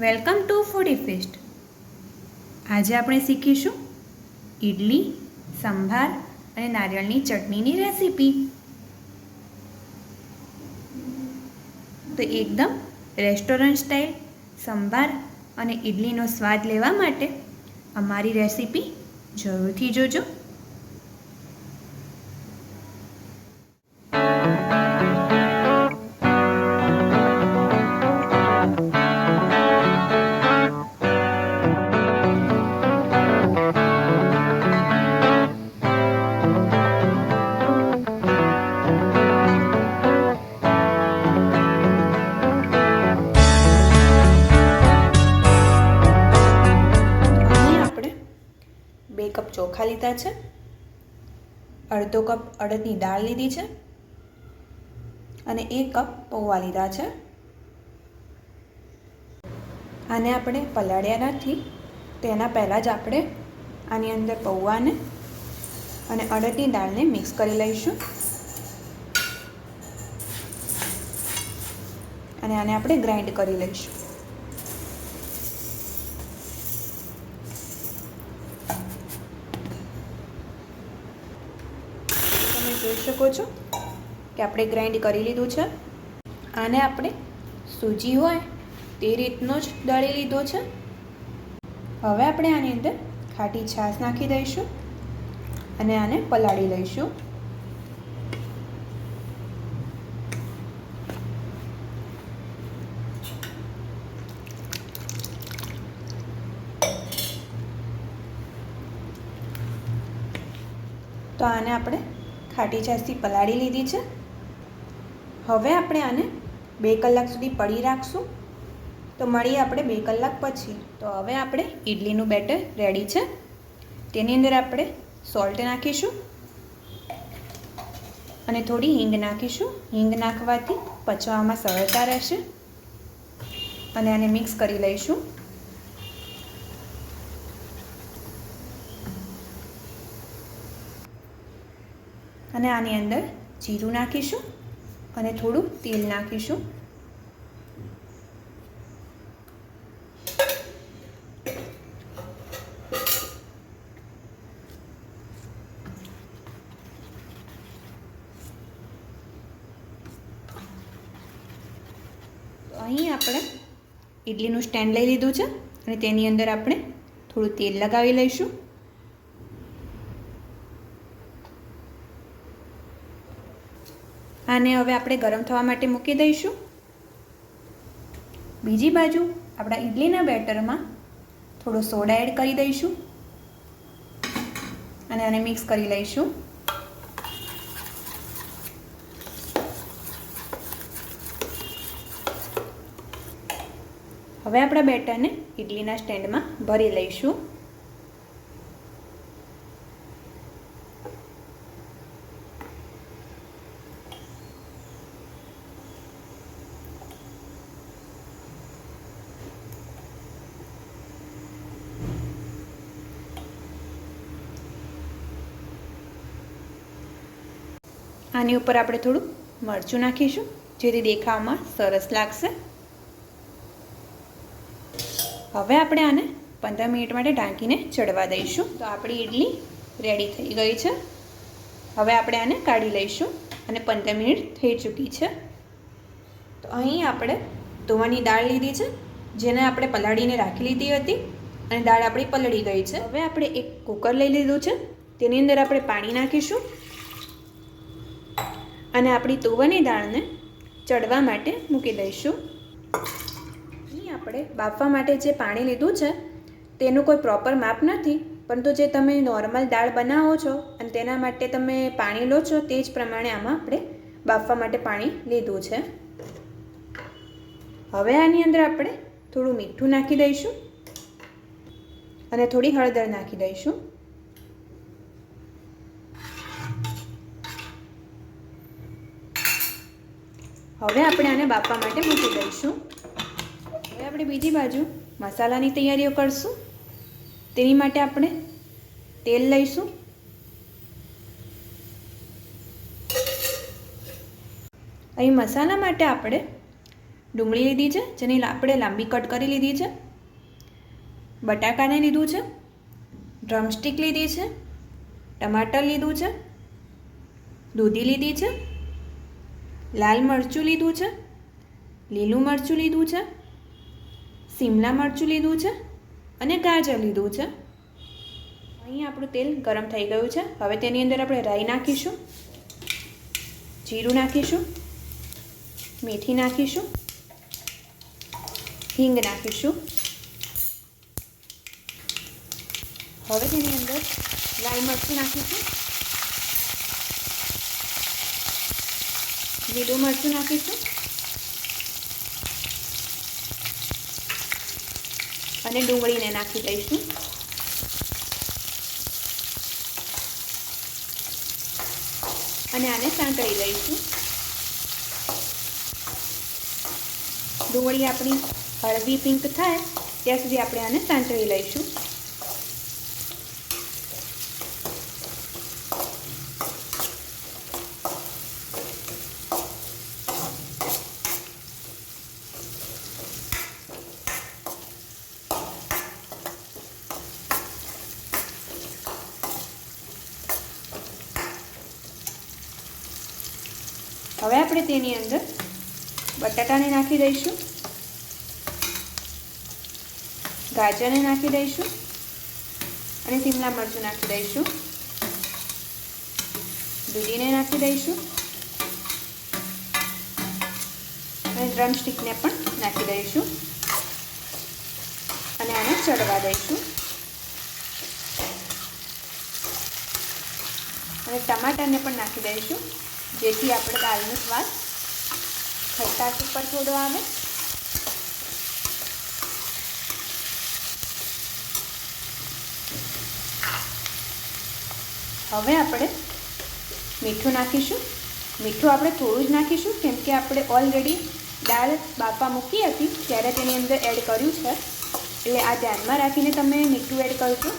Welcome to foodie fist. આજે આપણે શીખીશું ઇડલી સંભાર અને નારિયેળની ચટણીની રેસીપી. તો એકદમ રેસ્ટોરન્ટ સ્ટાઇલ સંભાર અને ઇડલીનો સ્વાદ લેવા માટે અમારી રેસીપી જરૂરથી જોજો. બે કપ ચોખા લીધા છે. અડધો કપ અડદની દાળ લીધી છે. અને એક કપ પૌવા લીધા છે. આને આપણે પલાળ્યા નથી. તેના પહેલાં જ આપણે આની અંદર પૌવાને અને અડદની દાળને મિક્સ કરી લઈશું. અને આને આપણે ગ્રાઇન્ડ કરી લઈશું. જોઈ શકો છો કે આપણે ગ્રાઇન્ડ કરી લીધું છે. આને આપણે સૂજી હોય તે રીતનો જ દળી લીધો છે. હવે આપણે આની અંદર ખાટી છાશ નાખી દઈશું અને આને પલાળી લઈશું. તો આને આપણે ખાટી છાશથી પલાળી લીધી છે. હવે આપણે આને બે કલાક સુધી પડી રાખશું. તો મળીએ આપણે બે કલાક પછી. તો હવે આપણે ઇડલીનું બેટર રેડી છે. તેની અંદર આપણે સોલ્ટ નાખીશું. અને થોડી હિંગ નાખીશું. હિંગ નાખવાથી પચવામાં સરળતા રહેશે. અને આને મિક્સ કરી લઈશું. અને આની અંદર જીરું નાખીશું અને થોડું તેલ નાખીશું. અહીં આપણે ઇડલીનું સ્ટેન્ડ લઈ લીધું છે અને તેની અંદર આપણે થોડું તેલ લગાવી લઈશું. આને હવે આપણે ગરમ થવા માટે મૂકી દઈશું. બીજી બાજુ આપણા ઇડલીના બેટરમાં થોડો સોડા એડ કરી દઈશું. અને આને મિક્સ કરી લઈશું. હવે આપણા બેટરને ઇડલીના સ્ટેન્ડમાં ભરી લઈશું. આની ઉપર આપણે થોડું મરચું નાખીશું, જેથી દેખાવમાં સરસ લાગશે. હવે આપણે આને પંદર મિનિટ માટે ઢાંકીને ચડવા દઈશું. તો આપણી ઇડલી રેડી થઈ ગઈ છે. હવે આપણે આને કાઢી લઈશું અને પંદર મિનિટ થઈ ચૂકી છે. તો અહીં આપણે તુવાની દાળ લીધી છે, જેને આપણે પલાળીને રાખી લીધી હતી અને દાળ આપણી પલળી ગઈ છે. હવે આપણે એક કુકર લઈ લીધું છે. તેની અંદર આપણે પાણી નાખીશું. અને આપણી તુવરની દાળને ચડવા માટે મૂકી દઈશું. અહીં આપણે બાફવા માટે જે પાણી લીધું છે, તેનું કોઈ પ્રોપર માપ નથી, પરંતુ જે તમે નોર્મલ દાળ બનાવો છો અને તેના માટે તમે પાણી લો છો, તે જ પ્રમાણે આમાં આપણે બાફવા માટે પાણી લીધું છે. હવે આની અંદર આપણે થોડું મીઠું નાખી દઈશું અને થોડી હળદર નાખી દઈશું. હવે આપણે આને બાફવા માટે મૂકી દઈશું. હવે આપણે બીજી બાજુ મસાલાની તૈયારીઓ કરશું. તેની માટે આપણે તેલ લઈશું. અહીં મસાલા માટે આપણે ડુંગળી લીધી છે, જેની આપણે લાંબી કટ કરી લીધી છે. બટાકાને લીધું છે. ડ્રમસ્ટિક લીધી છે. ટમાટર લીધું છે. દૂધી લીધી છે. લાલ મરચું લીધું છે? લીલું મરચું લીધું છે? સિમલા મરચું લીધું છે? અને ગાજર લીધું છે? અહીં આપણું તેલ ગરમ થઈ ગયું છે. હવે તેની અંદર આપણે રાઈ નાખીશું, જીરું નાખીશું, મેથી નાખીશું, હિંગ નાખીશું. હવે તેની અંદર લાલ મરચું નાખીશું. લીલું મરચું નાખીશું. અને ડુંગળીને નાખી દઈશું. અને આને સાંકળી લઈશું. ડુંગળી આપણી હળવી પિંક થાય, ત્યાં સુધી આપણે આને સાંતળી લઈશું. હવે આપણે તેની અંદર બટાટાને નાખી દઈશું. ગાજરને નાખી દઈશું. અને શિમલા મરચું નાખી દઈશું. દૂધીને નાખી દઈશું. અને ડ્રમ સ્ટિકને પણ નાખી દઈશું. અને આને ચડવા દઈશું. અને ટમાટરને પણ નાખી દઈશું. જેથી આપણે દાળનો સ્વાદ ખટાશ ઉપર થોડો આવે. હવે આપણે મીઠું નાખીશું. મીઠું આપણે થોડું જ નાખીશું, કેમ કે આપણે ઓલરેડી દાળ બાફા મૂકી હતી, ત્યારે તેની અંદર એડ કર્યું છે. એટલે આ ધ્યાનમાં રાખીને તમે મીઠું એડ કરજો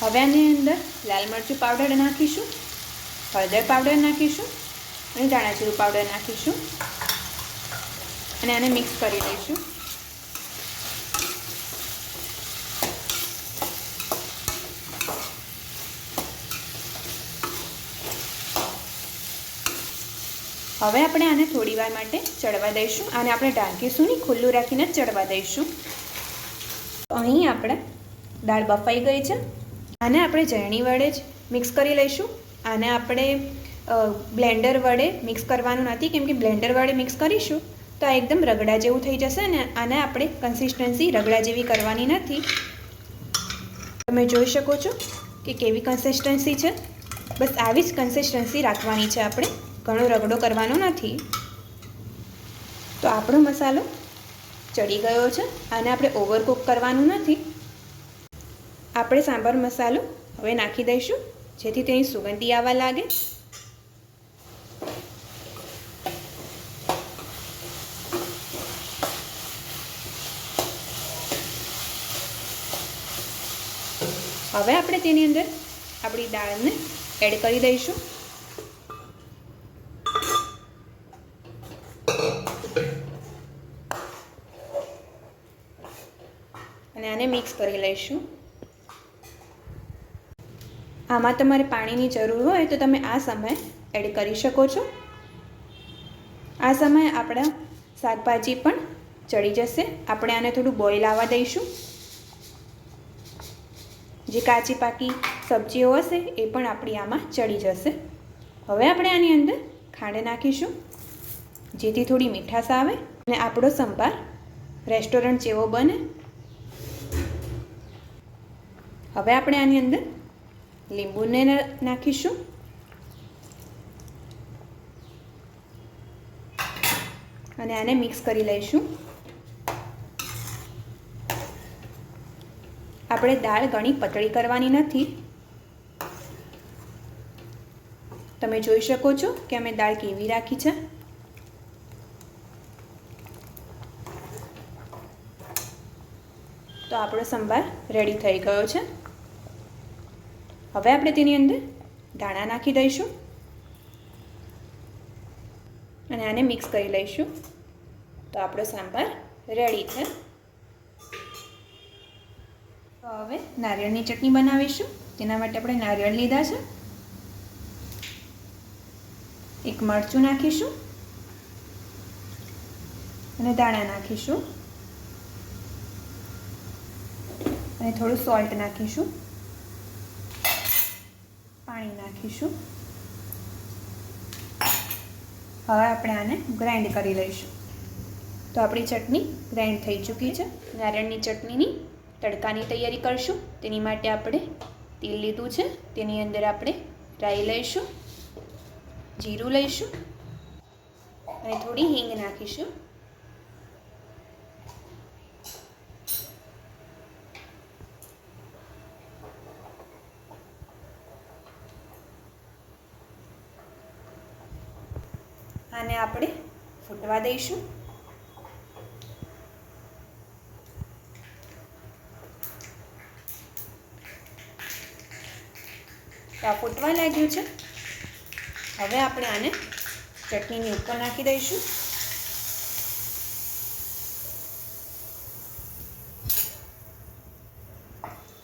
હવે આની અંદર લાલ મરચું પાવડર નાખીશું, હળદર પાવડર નાખીશું અને ધાણાજીરું પાવડર નાખીશું. અને આને મિક્સ કરી દઈશું હવે આપણે આને થોડી વાર માટે ચડવા દઈશું અને આપણે ઢાંકીશું નહીં ખુલ્લું રાખીને ચડવા દઈશું. અહીં આપણે દાળ બફાઈ ગઈ છે. આને આપણે જરણી વડે જ મિક્સ કરી લઈશું. આને આપણે બ્લેન્ડર વડે મિક્સ કરવાનું નથી, કેમ કે બ્લેન્ડર વડે મિક્સ કરીશું, તો આ એકદમ રગડા જેવું થઈ જશે અને આને આપણે કન્સિસ્ટન્સી રગડા જેવી કરવાની નથી. તમે જોઈ શકો છો કે કેવી કન્સિસ્ટન્સી છે. બસ આવી જ કન્સિસ્ટન્સી રાખવાની છે આપણે. ઘણો રગડો કરવાનો નથી. તો આપણો મસાલો ચડી ગયો છે. આને આપણે ઓવરકુક કરવાનું નથી. આપણે સાંભાર મસાલો હવે નાખી દઈશું, જેથી તેની સુગંધી આવવા લાગે. હવે આપણે તેની અંદર આપણી દાળને એડ કરી દઈશું. અને આને મિક્સ કરી લઈશું. આમાં તમારે પાણીની જરૂર હોય તો તમે આ સમયે એડ કરી શકો છો. આ સમયે આપણા શાકભાજી પણ ચડી જશે. આપણે આને થોડું બોઇલ આવવા દઈશું. જે કાચી પાકી સબ્જીઓ હશે એ પણ આપણી આમાં ચડી જશે. હવે આપણે આની અંદર ખાંડ નાખીશું. જેથી થોડી મીઠાશ આવે અને આપણો સંભાર રેસ્ટોરન્ટ જેવો બને. હવે આપણે આની અંદર લીંબુને નાખીશું. અને આને મિક્સ કરી લઈશું. આપણે દાળ ઘણી પતળી કરવાની નથી. તમે જોઈ શકો છો કે અમે દાળ કેવી રાખી છે. તો આપણો સંભાર રેડી થઈ ગયો છે. હવે આપણે તેની અંદર ધાણા નાખી દઈશું અને આને મિક્સ કરી લઈશું. તો આપણો સાંભાર રેડી છે. તો હવે નારિયેળની ચટણી બનાવીશું. તેના માટે આપણે નારિયેળ લીધા છે. એક મરચું નાખીશું. અને દાણા નાખીશું. અને થોડું સોલ્ટ નાખીશું. પાણી નાખીશું. હવે આપણે આને ગ્રાઇન્ડ કરી લઈશું. તો આપણી ચટણી ગ્રાઇન્ડ થઈ ચૂકી છે. નારણની ચટણીની તડકાની તૈયારી કરશું. તેની માટે આપણે તેલ લીધું છે. તેની અંદર આપણે રાઈ લઈશું, જીરું લઈશું અને થોડી હિંગ નાખીશું. આને આપણે ફૂટવા દઈશું. આ ફૂટવા લાગ્યું છે. હવે આપણે આને ચટણીની ઉપર નાખી દઈશું.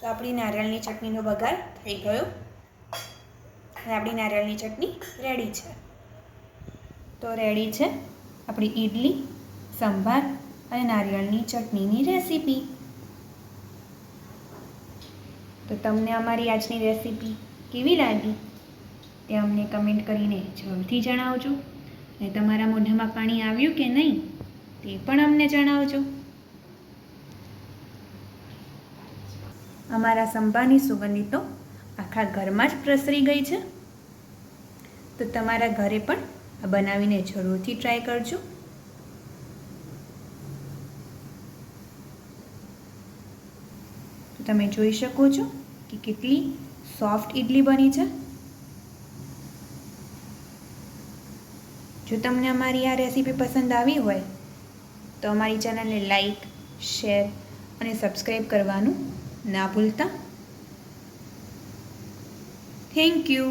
તો આપણી નારિયેળની ચટણીનો બગાડ થઈ ગયો. અને આપણી નારિયેળની ચટણી રેડી છે. તો રેડી છે આપણી ઈડલી, સંભાર અને નારિયેળની ચટણીની રેસીપી. તો તમને અમારી આજની રેસીપી કેવી લાગી? તે અમને કમેન્ટ કરીને જરૂરથી જણાવજો. અને તમારા મોઢામાં પાણી આવ્યું કે નહીં, તે પણ અમને જણાવજો. અમારા સંભારની સુગંધી તો આખા ઘરમાં જ પ્રસરી ગઈ છે. તો તમારા ઘરે પણ આ બનાવીને જરૂરથી ટ્રાય કરજો. તમે જોઈ શકો છો કે કેટલી સોફ્ટ ઇડલી બની છે. જો તમને અમારી આ રેસીપી પસંદ આવી હોય, તો અમારી ચેનલને લાઈક શેર અને સબસ્ક્રાઈબ કરવાનું ના ભૂલતા. Thank you